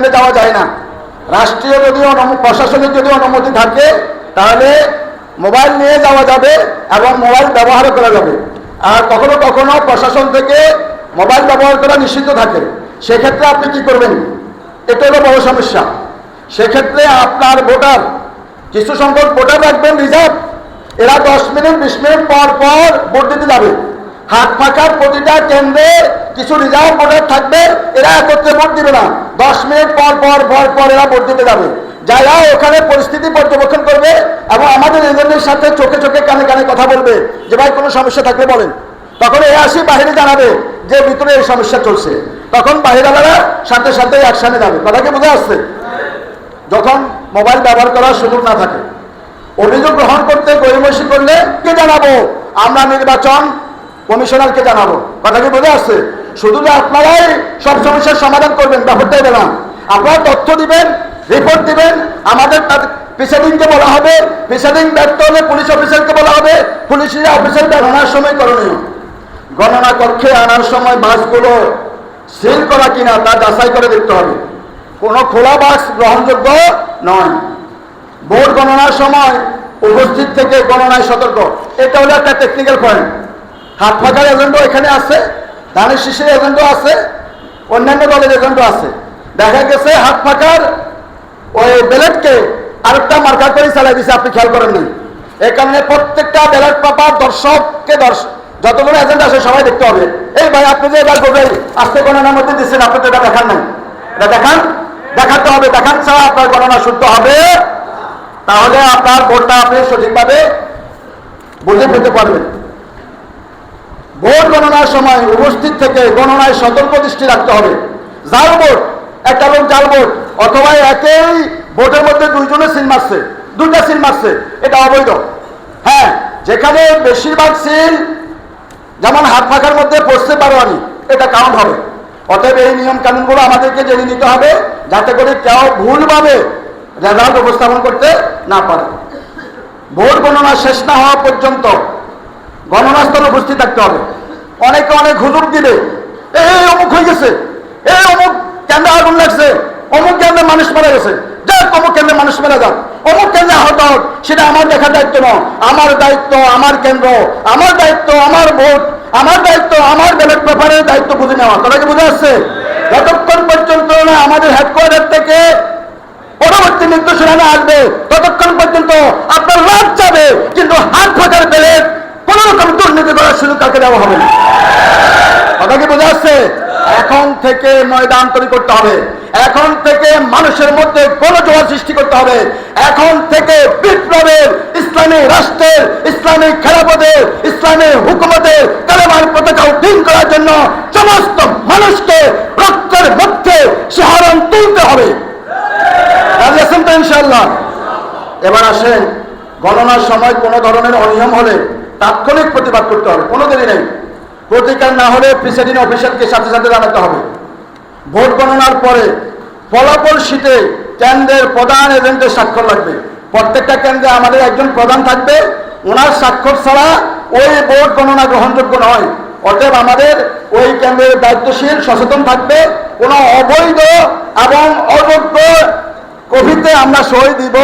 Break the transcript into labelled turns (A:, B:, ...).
A: কেন্দ্রে যাওয়া যায় না। রাষ্ট্রীয় যদি অনুমতি প্রশাসনিক যদি অনুমতি থাকে, তাহলে মোবাইল নিয়ে যাওয়া যাবে এবং মোবাইল ব্যবহারও করা যাবে। আর কখনো কখনো প্রশাসন থেকে মোবাইল ব্যবহার করা নিষিদ্ধ থাকে। সেক্ষেত্রে আপনি কি করবেন? এটা হলো বড় সমস্যা। সেক্ষেত্রে আপনার ভোটার, কিছু সংখ্যক ভোটার রাখবেন রিজার্ভ। এরা দশ মিনিট, বিশ মিনিট পর পর ভোট দিতে যাবে। হাত ফাঁকার প্রতিটা কেন্দ্রে কিছু রিজার্ভ ভোটার থাকবে, এরা একত্রে ভোট দিবে না। দশ মিনিট পর পর পর পর এরা ভোট দিতে যাবে। যারা ওখানে পরিস্থিতি পর্যবেক্ষণ করবে এবং আমাদের এজেন্টের সাথে চোখে চোখে কানে কানে কথা বলবে, যে ভাই কোনো সমস্যা থাকলে বলেন। তখন এ আসি বাহিরে জানাবে যে ভিতরে এই সমস্যা চলছে। তখন বাহিরালারা সাথে সাথে অ্যাকশানে যাবে। কথা কি বুঝে আসছে যখন মোবাইল ব্যবহার করার সুযোগ না থাকে। অভিযোগ গ্রহণ করতে গরিমসি করলে কে জানাব? আমরা নির্বাচন কমিশনারকে জানাব। কথা কি বুঝে আসছে শুধু যে আপনারাই সব সমস্যার সমাধান করবেন ব্যাপারটা এটা না। আপনারা তথ্য দিবেন রিপোর্ট দিবেন, আমাদের প্রিসাইডিংকে বলা হবে প্রিসাইডিং ব্যর্থ হলে পুলিশ অফিসারকে বলা হবে পুলিশ অফিসার গণনার সময় করণীয়। গণনা কক্ষে আনার সময় বাসগুলো সিল করা কিনা তা যাচাই করে দেখতে হবে। কোনো খোলা বাস গ্রহণযোগ্য নয়। ভোট গণনার সময় উপস্থিত থেকে গণনায় সতর্ক। এটা হলো একটা টেকনিক্যাল পয়েন্ট হাত ফাঁকার এজেন্টও এখানে আছে ধানের শিশির এজেন্টও আছে, অন্যান্য দলের এজেন্টও আছে। দেখা গেছে হাত ফাঁকার ওই ব্যালেটকে আরেকটা মার্কা করে চালাই দিছে, আপনি খেয়াল করেন নাই। এই কারণে প্রত্যেকটা ব্যালট পেপার দর্শককে দর্শক যতগুলো এজেন্ট আছে, সবাই দেখতে হবে। এই ভাই, আপনি যে এবার করবেন আস্তে গণনার মধ্যে দিচ্ছেন, আপনি তো এটা দেখান নাই। এটা দেখান, দেখাতে হবে, দেখান ছাড়া আপনার গণনা শুদ্ধ হবে। তাহলে আপনার ভোটটা আপনি সঠিকভাবে বুঝে পেতে পারবেন। ভোট গণনার সময় উপস্থিত থেকে গণনায় সতর্ক দৃষ্টি রাখতে হবে। জাল ভোট, একটা লোক জাল ভোট, অথবা একই ভোটের মধ্যে দুইজনে সিল মারছে, দুইটা সিল মারছে, এটা অবৈধ। হ্যাঁ যেখানে বেশিরভাগ সিল যেমন হাত ফাঁকার মধ্যে পড়তে পারো আমি এটা কাউন্ট হবে। অতএব এই নিয়ম কানুনগুলো আমাদেরকে জেনে নিতে হবে, যাতে করে কেউ ভুলভাবে রেজাল্ট উপস্থাপন করতে না পারে। ভোট গণনা শেষ না হওয়া পর্যন্ত গণনাস্থলে উপস্থিত থাকতে হবে। অনেকে অনেক হুজুর দিবে। এই অমুক হয়ে গেছে। এই অমুক কেন্দ্রে আগুন লাগছে। অমুক কেন্দ্রে মানুষ মারা গেছে। অমুক কেন্দ্রে মানুষ অমুক কেন্দ্রে সেটা আমার দায়িত্ব আমার দায়িত্ব, আমার কেন্দ্র, আমার দায়িত্ব, আমার ভোট, আমার দায়িত্ব আমার দায়িত্ব বুঝে নেওয়া। যতক্ষণ পর্যন্ত না আমাদের থেকে পরবর্তী নির্দেশনা আসবে, ততক্ষণ পর্যন্ত আপনার লাভ যাবে, কিন্তু হাত ফাঁকার ব্যালেট কোন রকম দুর্নীতি করার সুযোগ কাকে দেওয়া হবে না। কথা কি বোঝা যাচ্ছে? এখন থেকে ময়দান তৈরি করতে হবে। এখন থেকে মানুষের মধ্যে গণজোয়ার সৃষ্টি করতে হবে। এখন থেকে বিপ্লবের, ইসলামী রাষ্ট্রের, ইসলামী খেলাপথের, ইসলামী হুকুমতের কালেমার পতাকা উদ্দিন করার জন্য সমস্ত মানুষকে রক্তের মধ্যে শিহরণ তুলতে হবে। ইনশাল্লাহ এবার আসেন, গণনার সময় কোনো ধরনের অনিয়ম হলে তাৎক্ষণিক প্রতিবাদ করতে হবে, কোনো দেরি নেই। প্রতিকার না হলে প্রিসাইডিং অফিসারকে সাথে সাথে জানাতে হবে। ভোট গণনার পরে ফলাফল শীতে কেন্দ্রের প্রধান এজেন্টের স্বাক্ষর লাগবে। প্রত্যেকটা কেন্দ্রে আমাদের একজন প্রধান থাকবে, ওনার স্বাক্ষর ছাড়া ওই ভোট গণনা গ্রহণযোগ্য নয়। অতএব আমাদের ওই কেন্দ্রের দায়িত্বশীল, সচেতন থাকবে, কোনো অবৈধ এবং অযোগ্য কবিতে আমরা সই দিব